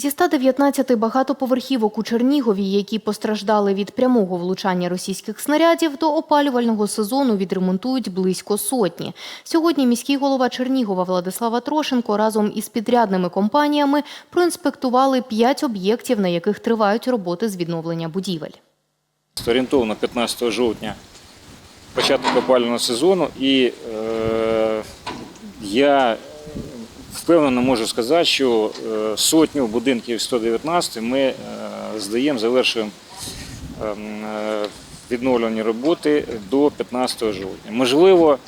Зі 119 багатоповерхівок у Чернігові, які постраждали від прямого влучання російських снарядів, до опалювального сезону відремонтують близько сотні. Сьогодні міський голова Чернігова Владислава Трошенко разом із підрядними компаніями проінспектували п'ять об'єктів, на яких тривають роботи з відновлення будівель. Орієнтовно 15 жовтня початок опалювального сезону, і е, я впевнено можу сказати, що е, сотню будинків 119 ми е, здаємо, завершуємо ем, е, відновлені роботи до 15 жовтня. Можливо,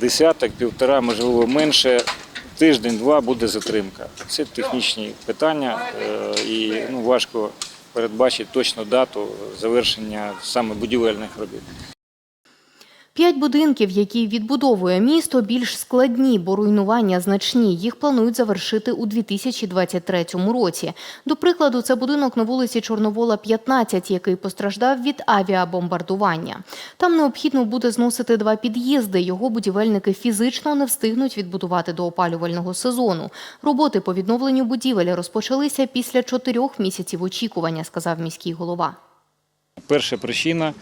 десяток, півтора, можливо, менше. Тиждень-два буде затримка. Це технічні питання, і ну, важко передбачити точну дату завершення саме будівельних робіт. П'ять будинків, які відбудовує місто, більш складні, бо руйнування значні. Їх планують завершити у 2023 році. До прикладу, це будинок на вулиці Чорновола, 15, який постраждав від авіабомбардування. Там необхідно буде зносити два під'їзди. Його будівельники фізично не встигнуть відбудувати до опалювального сезону. Роботи по відновленню будівель розпочалися після чотирьох місяців очікування, сказав міський голова. Перша причина,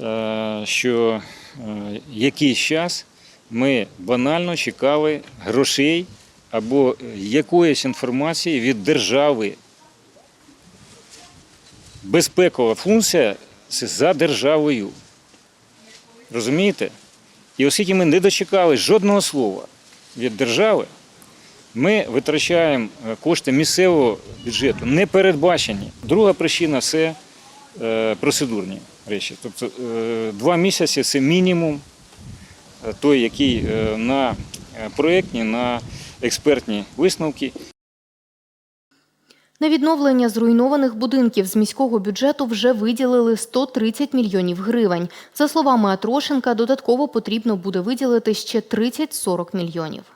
е, що якийсь час ми банально чекали грошей або якоїсь інформації від держави. Безпекова функція це за державою. Розумієте? І оскільки ми не дочекали жодного слова від держави, ми витрачаємо е, кошти місцевого бюджету, не передбачені. Друга причина це е, процедурні речі. Тобто е, два місяці це мінімум е, той, який е, на е, проєктні, на експертні висновки На відновлення зруйнованих будинків з міського бюджету вже виділили 130 мільйонів гривень. За словами Атрошенка, додатково потрібно буде виділити ще 30-40 мільйонів.